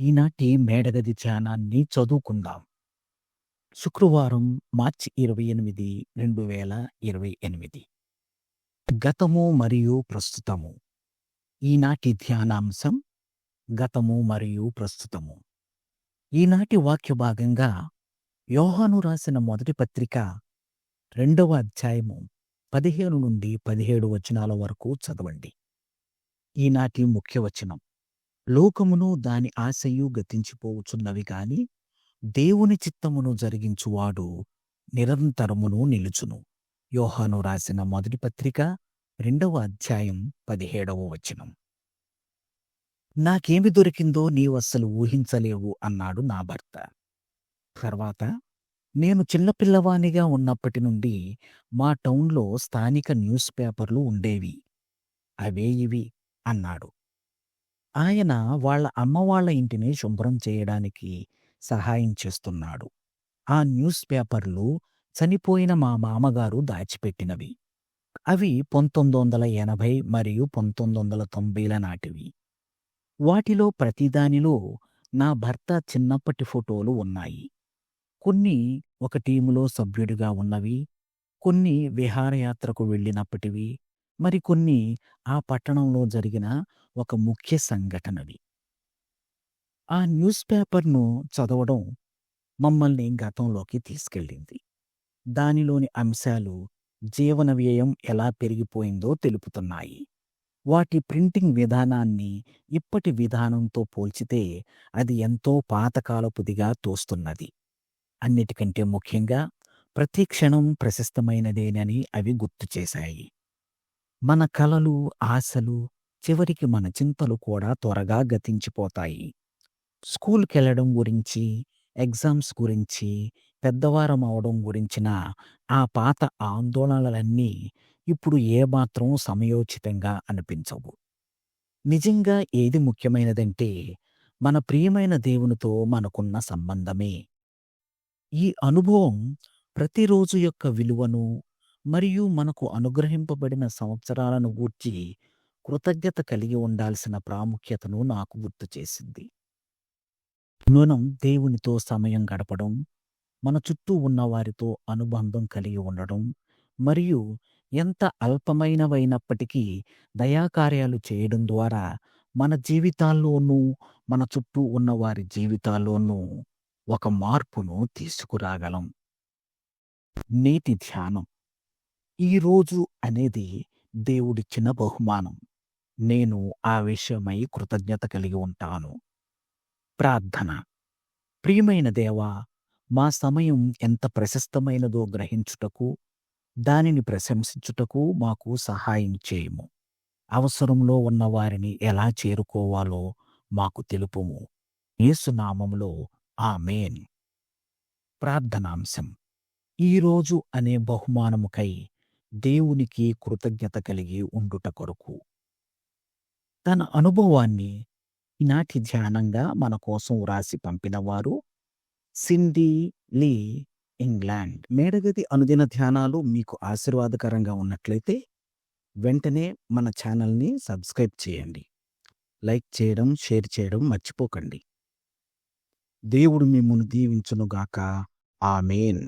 ఈనాటి మేడగది ధ్యానాన్ని చదువుకుందాం. శుక్రవారం మార్చి ఇరవై ఎనిమిది రెండు వేల ఇరవై ఎనిమిది. గతము మరియు ప్రస్తుతము. ఈనాటి ధ్యానాంశం గతము మరియు ప్రస్తుతము. ఈనాటి వాక్య భాగంగా యోహాను రాసిన మొదటి పత్రిక రెండవ అధ్యాయము పదిహేను నుండి పదిహేడు వచనాల వరకు చదవండి. ఈనాటి ముఖ్య వచనం. లోకమును దాని ఆశయు గతించిపోవచ్చున్నవి గాని దేవుని చిత్తమును జరిగించువాడు నిరంతరమును నిలుచును. యోహాను రాసిన మొదటి పత్రిక రెండవ అధ్యాయం పదిహేడవ వచనం. నాకేమి దొరికిందో నీవు అస్సలు ఊహించలేవు అన్నాడు నా భర్త. తర్వాత నేను చిన్నపిల్లవానిగా ఉన్నప్పటి నుండి మా టౌన్లో స్థానిక న్యూస్ పేపర్లు ఉండేవి. అవే ఇవి అన్నాడు. ఆయన వాళ్ళ అమ్మ వాళ్ళ ఇంటిని శుభ్రం చేయడానికి సహాయం చేస్తున్నాడు. ఆ న్యూస్ పేపర్లు చనిపోయిన మా మామగారు దాచిపెట్టినవి. అవి పంతొమ్మిది వందల ఎనభై మరియు పంతొమ్మిది వందల తొంభైల నాటివి. వాటిలో ప్రతిదానిలో నా భర్త చిన్నప్పటి ఫోటోలు ఉన్నాయి. కొన్ని ఒక టీములో సభ్యుడిగా ఉన్నవి కొన్ని విహారయాత్రకు వెళ్ళినప్పటివి మరికొన్ని ఆ పట్టణంలో జరిగిన ఒక ముఖ్య సంఘటనవి ఆ న్యూస్ పేపర్ను చదవడం మమ్మల్ని గతంలోకి తీసుకెళ్ళింది. దానిలోని అంశాలు జీవన వ్యయం ఎలా పెరిగిపోయిందో తెలుపుతున్నాయి. వాటి ప్రింటింగ్ విధానాన్ని ఇప్పటి విధానంతో పోల్చితే అది ఎంతో పాతకాలపుదిగా తోస్తున్నది. అన్నిటికంటే ముఖ్యంగా ప్రతి క్షణం ప్రశస్తమైనదేనని అవి గుర్తు చేశాయి. మన కలలు ఆశలు చివరికి మన చింతలు కూడా త్వరగా గతించిపోతాయి. స్కూల్కెళ్ళడం గురించి ఎగ్జామ్స్ గురించి పెద్దవారం అవడం గురించిన ఆ పాత ఆందోళనలన్నీ ఇప్పుడు ఏమాత్రం సమయోచితంగా అనిపించవు. నిజంగా ఏది ముఖ్యమైనదంటే మన ప్రియమైన దేవునితో మనకున్న సంబంధమే. ఈ అనుభవం ప్రతిరోజు యొక్క విలువను మరియు మనకు అనుగ్రహింపబడిన సంవత్సరాలను గూర్చి కృతజ్ఞత కలిగి ఉండాల్సిన ప్రాముఖ్యతను నాకు గుర్తు చేసింది. మనం దేవునితో సమయం గడపడం మన చుట్టూ ఉన్నవారితో అనుబంధం కలిగి ఉండడం మరియు ఎంత అల్పమైనవైనప్పటికీ దయాకార్యాలు చేయడం ద్వారా మన జీవితాల్లోనూ మన చుట్టూ ఉన్నవారి జీవితాల్లోనూ ఒక మార్పును తీసుకురాగలం. నేటి ధ్యానం. ఈరోజు అనేది దేవుడిచ్చిన బహుమానం. నేను ఆ విషయమై కృతజ్ఞత కలిగి ఉంటాను. ప్రార్థన. ప్రియమైన దేవా మా సమయం ఎంత ప్రశస్తమైనదో గ్రహించుటకు దానిని ప్రశంసించుటకు మాకు సహాయం చేయము. అవసరంలో ఉన్న వారిని ఎలా చేరుకోవాలో మాకు తెలుపుము. యేసునామములో ఆమేన్. ప్రార్థనాంశం. ఈరోజు అనే బహుమానముకై దేవునికి కృతజ్ఞత కలిగి ఉండుట కొరకు. తన అనుభవాన్ని ఈనాటి ధ్యానంగా మన కోసం వ్రాసి పంపినవారు సిండీ లీ ఇంగ్లాండ్. మేడగది అనుదిన ధ్యానాలు మీకు ఆశీర్వాదకరంగా ఉన్నట్లయితే వెంటనే మన ఛానల్ని సబ్స్క్రైబ్ చేయండి. లైక్ చేయడం షేర్ చేయడం మర్చిపోకండి. దేవుడు మిమ్మల్ని దీవించునుగాక. ఆమెన్.